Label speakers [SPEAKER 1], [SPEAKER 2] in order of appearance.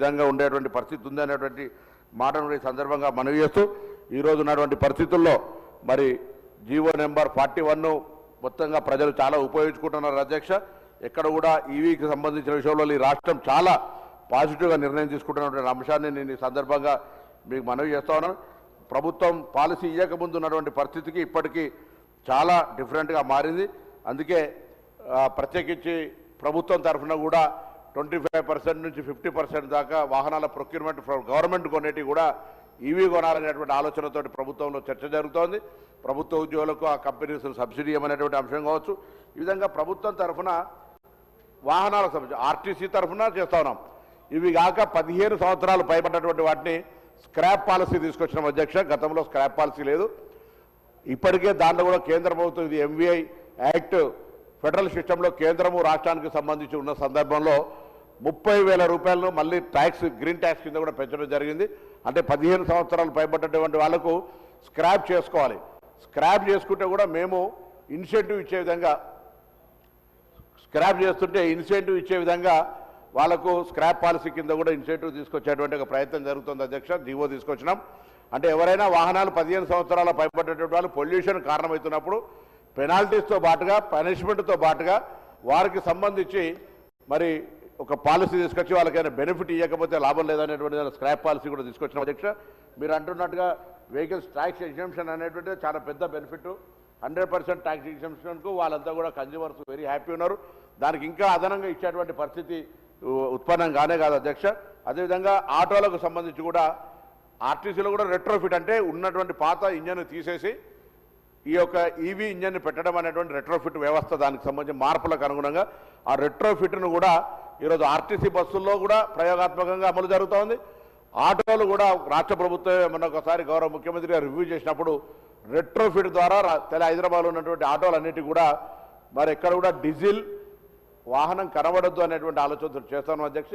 [SPEAKER 1] విధంగా ఉండేటువంటి పరిస్థితి ఉంది అనేటువంటి మాటను ఈ సందర్భంగా మనవి చేస్తూ ఈరోజు ఉన్నటువంటి పరిస్థితుల్లో మరి జీవో నెంబర్ ఫార్టీ వన్ను మొత్తంగా ప్రజలు చాలా ఉపయోగించుకుంటున్నారు అధ్యక్ష. ఎక్కడ కూడా ఈవీకి సంబంధించిన విషయంలో ఈ రాష్ట్రం చాలా పాజిటివ్గా నిర్ణయం తీసుకుంటున్నటువంటి అంశాన్ని నేను ఈ సందర్భంగా మీకు మనవి చేస్తా ఉన్నాను. ప్రభుత్వం పాలసీ ఇవ్వకముందు ఉన్నటువంటి పరిస్థితికి ఇప్పటికీ చాలా డిఫరెంట్గా మారింది. అందుకే ప్రత్యేకించి ప్రభుత్వం తరఫున కూడా ట్వంటీ ఫైవ్ పర్సెంట్ నుంచి ఫిఫ్టీ పర్సెంట్ దాకా వాహనాల ప్రొక్యూర్మెంట్ గవర్నమెంట్ కొనేటివి కూడా ఈవీ కొనాలనేటువంటి ఆలోచనతో ప్రభుత్వంలో చర్చ జరుగుతోంది. ప్రభుత్వ ఉద్యోగులకు ఆ కంపెనీస్ సబ్సిడీ ఇవ్వనేటువంటి అంశం కావచ్చు. ఈ విధంగా ప్రభుత్వం తరఫున వాహనాలకు సంబంధించి ఆర్టీసీ తరఫున చేస్తా ఉన్నాం. ఇవి కాక పదిహేను సంవత్సరాలు భయపడ్డటువంటి వాటిని స్క్రాప్ పాలసీ తీసుకొచ్చిన అధ్యక్ష. గతంలో స్క్రాప్ పాలసీ లేదు. ఇప్పటికే దాంట్లో కూడా కేంద్ర ప్రభుత్వం ఇది ఎంవీఐ యాక్ట్ ఫెడరల్ సిస్టంలో కేంద్రము రాష్ట్రానికి సంబంధించి ఉన్న సందర్భంలో ముప్పై వేల రూపాయలను మళ్ళీ ట్యాక్స్ గ్రీన్ ట్యాక్స్ కింద కూడా పెంచడం జరిగింది. అంటే పదిహేను సంవత్సరాలు పైబడ్డటువంటి వాళ్ళకు స్క్రాప్ చేసుకోవాలి. స్క్రాప్ చేసుకుంటే కూడా మేము ఇన్సెంటివ్ ఇచ్చే విధంగా స్క్రాప్ చేస్తుంటే ఇన్సెంటివ్ ఇచ్చే విధంగా వాళ్ళకు స్క్రాప్ పాలసీ కింద కూడా ఇన్సెంటివ్ తీసుకొచ్చేటువంటి ఒక ప్రయత్నం జరుగుతుంది అధ్యక్ష డివో తీసుకొచ్చినాం. అంటే ఎవరైనా వాహనాలు పదిహేను సంవత్సరాల పైబడ్డటువంటి వాళ్ళు పొల్యూషన్ కారణమవుతున్నప్పుడు పెనాల్టీస్తో పాటుగా పనిష్మెంట్తో పాటుగా వారికి సంబంధించి మరి ఒక పాలసీ తీసుకొచ్చి వాళ్ళకైనా బెనిఫిట్ ఇవ్వకపోతే లాభం లేదనేటువంటి స్క్రాప్ పాలసీ కూడా తీసుకొచ్చిన అధ్యక్ష. మీరు అంటున్నట్టుగా వెహికల్స్ ట్యాక్స్ ఎగ్జామ్షన్ అనేటువంటిది చాలా పెద్ద బెనిఫిట్. హండ్రెడ్ పర్సెంట్ ట్యాక్స్ ఎగ్జామ్షన్కు వాళ్ళంతా కూడా కన్జ్యూమర్స్ వెరీ హ్యాపీ ఉన్నారు. దానికి ఇంకా అదనంగా ఇచ్చేటువంటి పరిస్థితి ఉత్పన్నం కానే కాదు అధ్యక్ష. అదేవిధంగా ఆటోలకు సంబంధించి కూడా ఆర్టీసీలో కూడా రెట్రోఫిట్ అంటే ఉన్నటువంటి పాత ఇంజన్ తీసేసి ఈ యొక్క ఈవీ ఇంజన్ పెట్టడం అనేటువంటి రెట్రోఫిట్ వ్యవస్థ దానికి సంబంధించిన మార్పులకు అనుగుణంగా ఆ రెట్రోఫిట్ను కూడా ఈరోజు ఆర్టీసీ బస్సుల్లో కూడా ప్రయోగాత్మకంగా అమలు జరుగుతోంది. ఆటోలు కూడా రాష్ట్ర ప్రభుత్వం మొన్నొకసారి గౌరవ ముఖ్యమంత్రి గారు రివ్యూ చేసినప్పుడు రెట్రోఫిట్ ద్వారా తెల హైదరాబాద్లో ఉన్నటువంటి ఆటోలన్నిటి కూడా మరి ఎక్కడ కూడా డీజిల్ వాహనం కనబడద్దు అనేటువంటి ఆలోచన చేస్తాను అధ్యక్ష.